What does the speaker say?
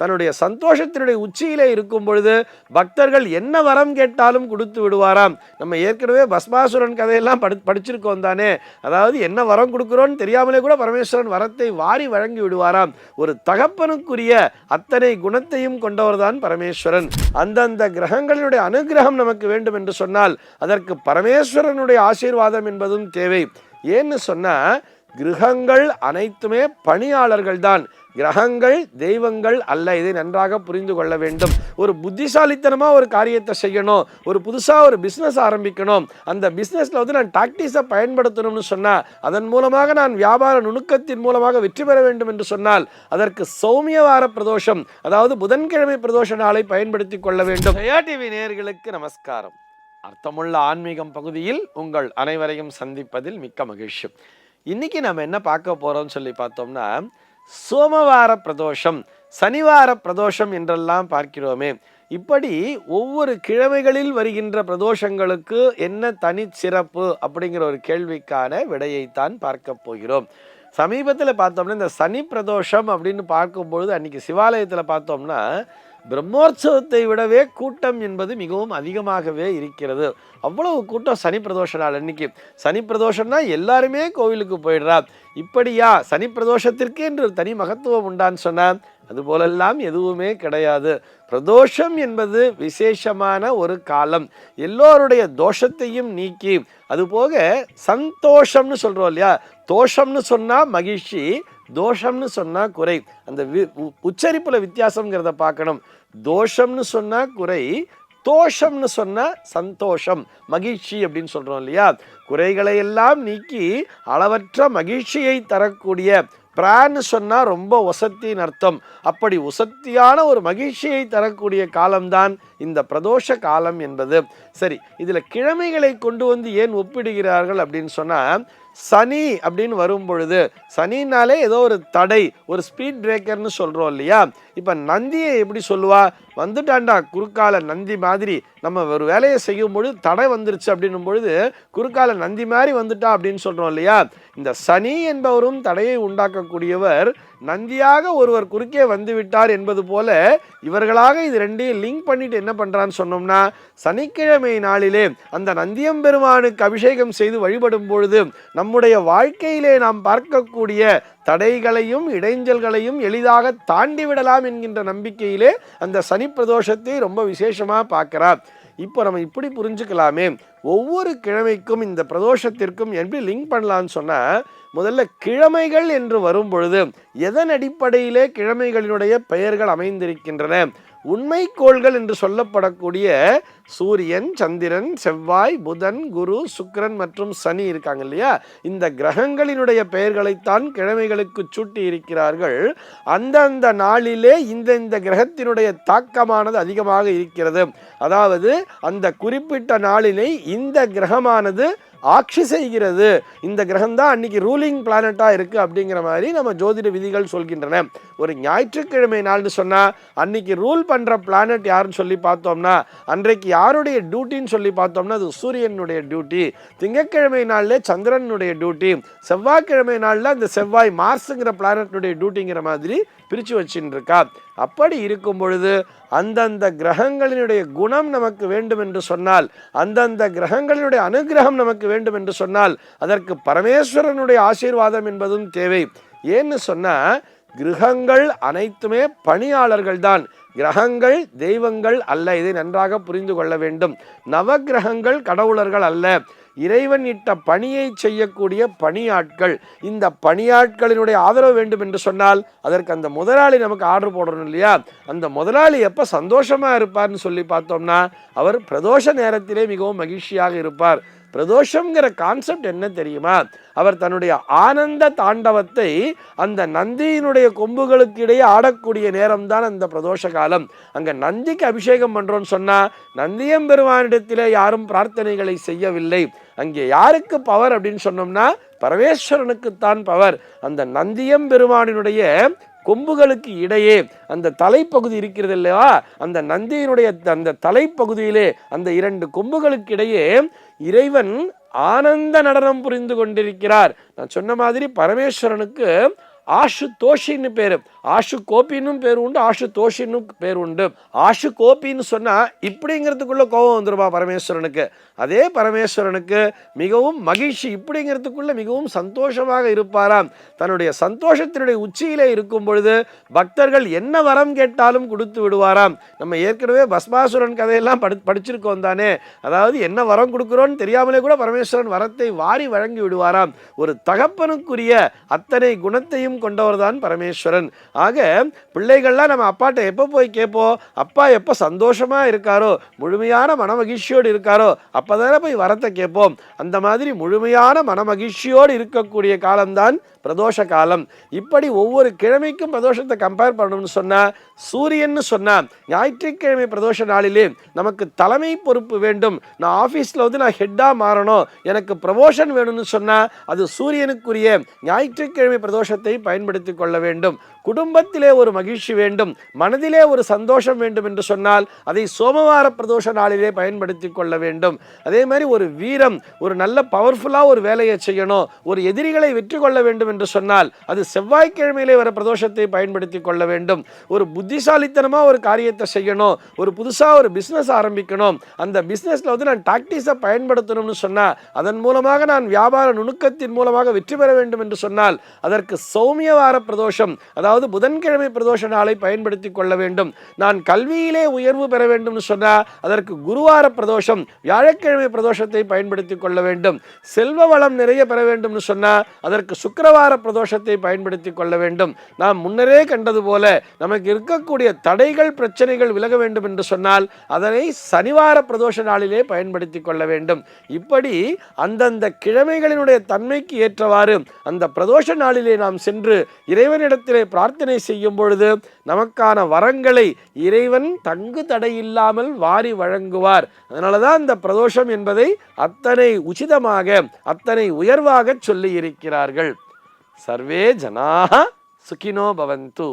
தன்னுடைய சந்தோஷத்தினுடைய உச்சியிலே இருக்கும் பொழுது பக்தர்கள் என்ன வரம் கேட்டாலும் கொடுத்து விடுவாராம். நம்ம ஏற்கனவே பஸ்மாசுரன் கதையெல்லாம் படி படிச்சிருக்கோம் தானே. அதாவது என்ன வரம் கொடுக்குறோன்னு தெரியாமலே கூட பரமேஸ்வரன் வரத்தை வாரி வழங்கி விடுவாராம். ஒரு தகப்பனுக்குரிய அத்தனை குணத்தையும் கொண்டவர்தான் பரமேஸ்வரன். அந்தந்த கிரகங்களினுடைய அனுகிரகம் நமக்கு வேண்டும் என்று சொன்னால் அதற்கு பரமேஸ்வரனுடைய ஆசீர்வாதம் என்பதும் தேவை. ஏன்னு சொன்னால் கிரகங்கள் அனைத்துமே பணியாளர்கள் தான் கிரகங்கள் தெய்வங்கள் அல்ல. இதை நன்றாக புரிந்து கொள்ள வேண்டும். ஒரு புத்திசாலித்தனமாக ஒரு காரியத்தை செய்யணும். ஒரு புதுசாக ஒரு பிஸ்னஸ் ஆரம்பிக்கணும். அந்த பிஸ்னஸில் வந்து நான் டாக்டிஸை பயன்படுத்தணும்னு சொன்னா அதன் மூலமாக நான் வியாபார நுணுக்கத்தின் மூலமாக வெற்றி பெற வேண்டும் என்று சொன்னால் அதற்கு சௌமியவார பிரதோஷம் அதாவது புதன்கிழமை பிரதோஷ நாளை பயன்படுத்தி கொள்ள வேண்டும். டிவி நேர்களுக்கு நமஸ்காரம். அர்த்தமுள்ள ஆன்மீகம் பகுதியில் உங்கள் அனைவரையும் சந்திப்பதில் மிக்க மகிழ்ச்சி. இன்னைக்கு நம்ம என்ன பார்க்க போகிறோம்னு சொல்லி பார்த்தோம்னா சோமவார பிரதோஷம் சனிவார பிரதோஷம் என்றெல்லாம் பார்க்கிறோமே. இப்படி ஒவ்வொரு கிழமைகளில் வருகின்ற பிரதோஷங்களுக்கு என்ன தனி சிறப்பு அப்படிங்கிற ஒரு கேள்விக்கான விடையைத்தான் பார்க்க போகிறோம். சமீபத்தில் பார்த்தோம்னா இந்த சனி பிரதோஷம் அப்படின்னு பார்க்கும்பொழுது அன்றைக்கி சிவாலயத்தில் பார்த்தோம்னா பிரம்மோற்சவத்தை விடவே கூட்டம் என்பது மிகவும் அதிகமாகவே இருக்கிறது. அவ்வளவு கூட்டம் சனி பிரதோஷ நாள் அன்னைக்கு. சனி பிரதோஷம்னா எல்லாருமே கோவிலுக்கு போயிடுறா. இப்படியா? சனி பிரதோஷத்திற்கு என்று ஒரு தனி மகத்துவம் உண்டான்னு சொன்னா அது போலெல்லாம் எதுவுமே கிடையாது. பிரதோஷம் என்பது விசேஷமான ஒரு காலம். எல்லோருடைய தோஷத்தையும் நீக்கி அதுபோக சந்தோஷம்னு சொல்கிறோம் இல்லையா? தோஷம்னு சொன்னால் மகிழ்ச்சி தோஷம்னு சொன்னால் குறை. அந்த வி உ- வித்தியாசங்கிறத வித்தியாசம்ங்கிறத பார்க்கணும். தோஷம்னு சொன்னால் குறை தோஷம்னு சொன்னால் சந்தோஷம் மகிழ்ச்சி அப்படின்னு சொல்கிறோம் இல்லையா? குறைகளை எல்லாம் நீக்கி அளவற்ற மகிழ்ச்சியை தரக்கூடிய பிரான்னு சொன்னால் ரொம்ப ஒசத்தின்னு அர்த்தம். அப்படி உசத்தியான ஒரு மகிழ்ச்சியை தரக்கூடிய காலம்தான் இந்த பிரதோஷ காலம் என்பது. சரி இதில் கிழமைகளை கொண்டு வந்து ஏன் ஒப்பிடுகிறார்கள் அப்படின்னு சொன்னால் சனி அப்படின்னு வரும் பொழுது சனினாலே ஏதோ ஒரு தடை ஒரு ஸ்பீட் பிரேக்கர்னு சொல்கிறோம் இல்லையா? இப்போ நந்தியை எப்படி சொல்லுவா? வந்துட்டாண்டா குறுக்கால நந்தி மாதிரி. நம்ம ஒரு வேலையை செய்யும் பொழுது தடை வந்துருச்சு அப்படின்னும் பொழுது குறுக்கால நந்தி மாதிரி வந்துட்டா அப்படின்னு சொல்கிறோம் இல்லையா? இந்த சனி என்பவரும் தடையை உண்டாக்கக்கூடியவர் நந்தியாக ஒருவர் குறுக்கே வந்து விட்டார் என்பது போல இவர்களாக இது ரெண்டையும் லிங்க் பண்ணிட்டு என்ன பண்றான்னு சொன்னோம்னா சனிக்கிழமை நாளிலே அந்த நந்தியம்பெருமானுக்கு அபிஷேகம் செய்து வழிபடும் பொழுது நம்முடைய வாழ்க்கையிலே நாம் பார்க்கக்கூடிய தடைகளையும் இடைஞ்சல்களையும் எளிதாக தாண்டி விடலாம் என்கின்ற நம்பிக்கையிலே அந்த சனி பிரதோஷத்தை ரொம்ப விசேஷமாக பார்க்கிறார். இப்போ நம்ம இப்படி புரிஞ்சுக்கலாமே. ஒவ்வொரு கிழமைக்கும் இந்த பிரதோஷத்திற்கும் எப்படி லிங்க் பண்ணலான்னு சொன்னால் முதல்ல கிழமைகள் என்று வரும் பொழுது எதன் அடிப்படையிலே கிழமைகளினுடைய பெயர்கள் அமைந்திருக்கின்றன? உண்மை கோள்கள் என்று சொல்லப்படக்கூடிய சூரியன் சந்திரன் செவ்வாய் புதன் குரு சுக்கரன் மற்றும் சனி இருக்காங்க இல்லையா? இந்த கிரகங்களினுடைய பெயர்களைத்தான் கிழமைகளுக்கு சூட்டி இருக்கிறார்கள். அந்தந்த நாளிலே இந்த இந்த கிரகத்தினுடைய தாக்கமானது அதிகமாக இருக்கிறது. அதாவது அந்த குறிப்பிட்ட நாளினை இந்த கிரகமானது ஆட்சி செய்கிறது. இந்த கிரகம் தான் அன்னைக்கு ரூலிங் பிளானட்டாக இருக்குது அப்படிங்கிற மாதிரி நம்ம ஜோதிட விதிகள் சொல்கின்றன. ஒரு ஞாயிற்றுக்கிழமை நாள்னு சொன்னால் அன்னைக்கு ரூல் பண்ணுற பிளானட் யாருன்னு சொல்லி பார்த்தோம்னா அன்றைக்கு யாருடைய டியூட்டின்னு சொல்லி பார்த்தோம்னா அது சூரியனுடைய டியூட்டி திங்கட்கிழமை நாளில் சந்திரனுடைய டியூட்டி செவ்வாய்க்கிழமை நாளில் அந்த செவ்வாய் மார்ஸுங்கிற பிளானட்டுடைய டியூட்டிங்கிற மாதிரி பிரித்து வச்சுட்டு இருக்கா அப்படி இருக்கும் பொழுது அந்தந்த கிரகங்களினுடைய குணம் நமக்கு வேண்டும் என்று சொன்னால் அந்தந்த கிரகங்களினுடைய அனுகிரகம் நமக்கு வேண்டும் என்று சொன்னால் அதற்கு பரமேஸ்வரனுடைய ஆசீர்வாதம் என்பதும் தேவை. ஏன்னு சொன்னால் கிரகங்கள் அனைத்துமே பணியாளர்கள் தான் கிரகங்கள் தெய்வங்கள் அல்ல இதை நன்றாக புரிந்து கொள்ள வேண்டும். நவக்கிரகங்கள் கடவுளர்கள் அல்ல. இறைவன் இட்ட பணியை செய்யக்கூடிய பணியாட்கள் இந்த பணியாட்களினுடைய ஆதரவு வேண்டும் என்று சொன்னால் அதற்கு அந்த முதலாளி நமக்கு ஆர்டர் போடணும் இல்லையா? அந்த முதலாளி எப்போ சந்தோஷமாக இருப்பார்னு சொல்லி பார்த்தோம்னா அவர் பிரதோஷ நேரத்திலே மிகவும் மகிழ்ச்சியாக இருப்பார். பிரதோஷம்ங்கிற கான்செப்ட் என்ன தெரியுமா? அவர் தன்னுடைய ஆனந்த தாண்டவத்தை அந்த நந்தியினுடைய கொம்புகளுக்கு இடையே ஆடக்கூடிய நேரம் தான் அந்த பிரதோஷ காலம். அங்கே நந்திக்கு அபிஷேகம் பண்ணுறோன்னு சொன்னால் நந்தியம்பெருமானிடத்திலே யாரும் பிரார்த்தனைகளை செய்யவில்லை. அங்கே யாருக்கு பவர் அப்படின்னு சொன்னோம்னா பரமேஸ்வரனுக்குத்தான் பவர். அந்த நந்தியம் பெருமானினுடைய கொம்புகளுக்கு இடையே அந்த தலைப்பகுதி இருக்கிறது இல்லையா? அந்த நந்தியினுடைய அந்த தலைப்பகுதியிலே அந்த இரண்டு கொம்புகளுக்கு இடையே இறைவன் ஆனந்த நடனம் புரிந்து கொண்டிருக்கிறார். நான் சொன்ன மாதிரி பரமேஸ்வரனுக்கு ஆஷு தோஷின்னு பேரு. ஆஷு கோபின்னும் பேர் உண்டு ஆஷு தோஷின்னும் பேர் உண்டு. ஆஷு கோபின்னு சொன்னா இப்படிங்கிறதுக்குள்ள கோபம் வந்துருமா பரமேஸ்வரனுக்கு? அதே பரமேஸ்வரனுக்கு மிகவும் மகிழ்ச்சி இப்படிங்கிறதுக்குள்ள மிகவும் சந்தோஷமாக இருப்பாராம். தன்னுடைய சந்தோஷத்தினுடைய உச்சியிலே இருக்கும் பொழுது பக்தர்கள் என்ன வரம் கேட்டாலும் கொடுத்து விடுவாராம். நம்ம ஏற்கனவே பஸ்மாசுரன் கதையெல்லாம் படி படிச்சிருக்கோம் தானே. அதாவது என்ன வரம் கொடுக்குறோன்னு தெரியாமலே கூட பரமேஸ்வரன் வரத்தை வாரி வழங்கி விடுவாராம். ஒரு தகப்பனுக்குரிய அத்தனை குணத்தையும் கொண்டவர் தான் பரமேஸ்வரன். ஆக பிள்ளைகள்லாம் நம்ம அப்பாட்ட எப்போ போய் கேட்போம்? அப்பா எப்போ சந்தோஷமா இருக்காரோ முழுமையான மனமகிழ்ச்சியோடு இருக்காரோ அப்பதானே போய் வரத்தை கேட்போம். அந்த மாதிரி முழுமையான மனமகிழ்ச்சியோடு இருக்கக்கூடிய காலம்தான் பிரதோஷ காலம். இப்படி ஒவ்வொரு கிழமைக்கும் பிரதோஷத்தை கம்பேர் பண்ணணும்னு சொன்னா சூரியன்னு சொன்னால் ஞாயிற்றுக்கிழமை பிரதோஷ நாளிலே நமக்கு தலைமை பொறுப்பு வேண்டும். நான் ஆஃபீஸில் வந்து நான் ஹெட்டாக மாறணும். எனக்கு ப்ரமோஷன் வேணும்னு சொன்னா அது சூரியனுக்குரிய ஞாயிற்றுக்கிழமை பிரதோஷத்தை பயன்படுத்தி கொள்ள வேண்டும். குடும்பத்திலே ஒரு மகிழ்ச்சி வேண்டும். மனதிலே ஒரு சந்தோஷம் வேண்டும் என்று சொன்னால் அதை சோமவார பிரதோஷ நாளிலே பயன்படுத்தி கொள்ள வேண்டும். அதே மாதிரி ஒரு வீரம் ஒரு நல்ல பவர்ஃபுல்லாக ஒரு வேலையை செய்யணும் ஒரு எதிரிகளை வெற்றி கொள்ள வேண்டும் என்று சொன்னால் அது செவ்வாய்க்கிழமையிலே வர பிரதோஷத்தை பயன்படுத்தி கொள்ள வேண்டும். ஒரு புத்திசாலித்தனமாக ஒரு காரியத்தை செய்யணும் ஒரு புதுசாக ஒரு பிஸ்னஸ் ஆரம்பிக்கணும். அந்த பிஸ்னஸில் வந்து நான் டாக்டிஸை பயன்படுத்தணும்னு சொன்னால் அதன் மூலமாக நான் வியாபார நுணுக்கத்தின் மூலமாக வெற்றி பெற வேண்டும் என்று சொன்னால் அதற்கு சௌ சௌமியவார பிரதோஷம் அதாவது புதன்கிழமை பிரதோஷ நாளை பயன்படுத்தி கொள்ள வேண்டும். நான் கல்வியிலே உயர்வு பெற வேண்டும்னு சொன்னால் அதற்கு குருவார பிரதோஷம் வியாழக்கிழமை பிரதோஷத்தை பயன்படுத்தி கொள்ள வேண்டும். செல்வ வளம் நிறைய பெற வேண்டும்னு சொன்னால் அதற்கு சுக்கரவார பிரதோஷத்தை பயன்படுத்தி கொள்ள வேண்டும். நாம் முன்னரே கண்டது போல நமக்கு இருக்கக்கூடிய தடைகள் பிரச்சனைகள் விலக வேண்டும் என்று சொன்னால் அதனை சனிவார பிரதோஷ நாளிலே பயன்படுத்தி கொள்ள வேண்டும். இப்படி அந்தந்த கிழமைகளினுடைய தன்மைக்கு ஏற்றவாறு அந்த பிரதோஷ நாளிலே நாம் சென்று இறைவனிடத்திலே பிரார்த்தனை செய்யும் பொழுது நமக்கான வரங்களை இறைவன் தங்கு தடையில்லாமல் வாரி வழங்குவார். அதனால தான் அந்த பிரதோஷம் என்பதை அத்தனை உச்சிதமாக அத்தனை உயர்வாக சொல்லி இருக்கிறார்கள் சர்வே ஜனா சுகினோ பவந்து.